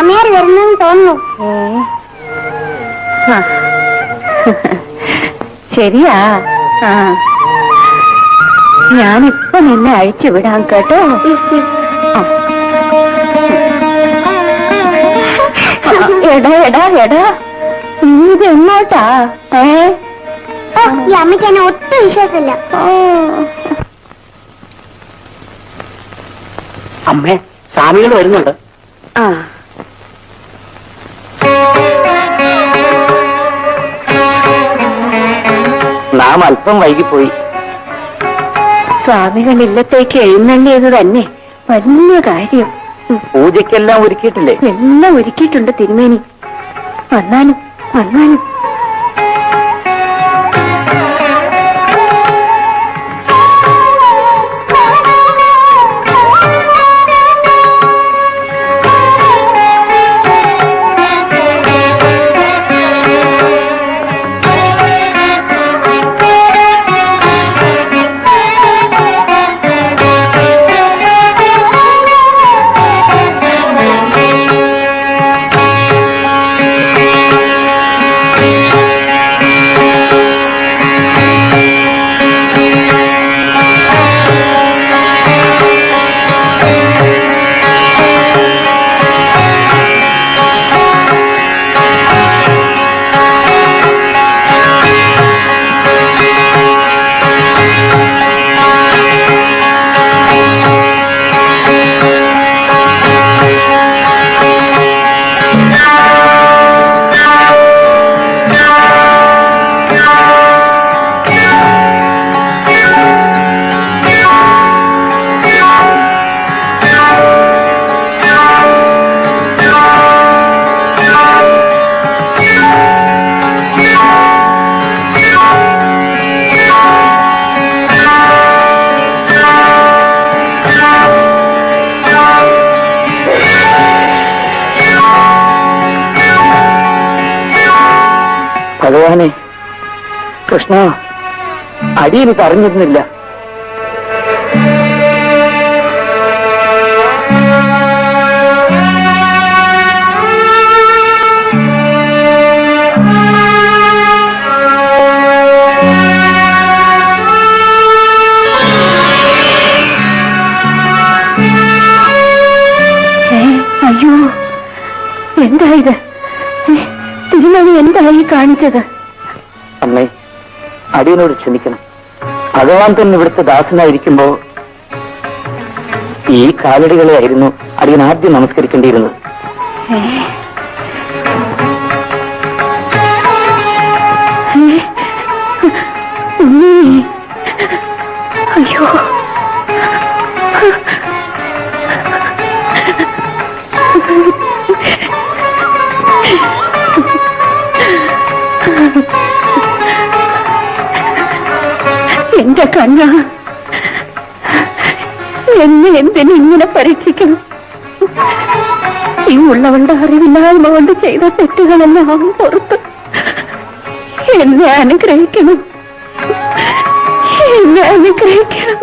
സ്വാമിയാർ വരുന്നെന്ന് തോന്നുന്നു. ശരിയാ. ആ. ഞാനിപ്പൊ നിന്നെ അഴിച്ചു വിടാം കേട്ടോ. എടാ എടാ എടാ. നീ ഇത് എങ്ങോട്ടാ? ഏ? ഓ, ഈ അമ്മയ്ക്ക് എന്നെ ഒട്ടും വിശ്വാസമില്ല. ഓ. അമ്മേ സ്വാമികൾ വരുന്നുണ്ട്. ആ. നാം അല്പം വൈകിപ്പോയി. സ്വാമികൾ ഇല്ലത്തേക്ക് എഴുന്നള്ളിയത് തന്നെ വലിയ കാര്യം. പൂജയ്ക്കെല്ലാം ഒരുക്കിയിട്ടില്ലേ? എല്ലാം ഒരുക്കിയിട്ടുണ്ട് തിരുമേനി. വന്നാലും വന്നാലും. ഭഗവാനെ കൃഷ്ണ അടിയിൽ പറഞ്ഞിരുന്നില്ല. അയ്യോ എന്താ ഇത്? എന്താ എന്തായി കാണിച്ചത്? അമ്മേ അടിയനോട് ക്ഷമിക്കണം. ഭഗവാൻ തന്നെ ഇവിടുത്തെ ദാസനായിരിക്കുമ്പോ ഈ കാലടികളെ ആയിരുന്നു അടിയൻ ആദ്യം നമസ്കരിക്കേണ്ടിയിരുന്നത്? അയ്യോ. എന്റെ കണ്ണ. എന്നെ എന്തിനു ഇങ്ങനെ പരീക്ഷിക്കണം? ഈ ഉള്ളവളുടെ അറിവില്ലായ്മ കൊണ്ട് ചെയ്ത തെറ്റുകളെല്ലാം പുറത്ത്. എന്നെ അനുഗ്രഹിക്കണം. എന്നെ അനുഗ്രഹിക്കണം.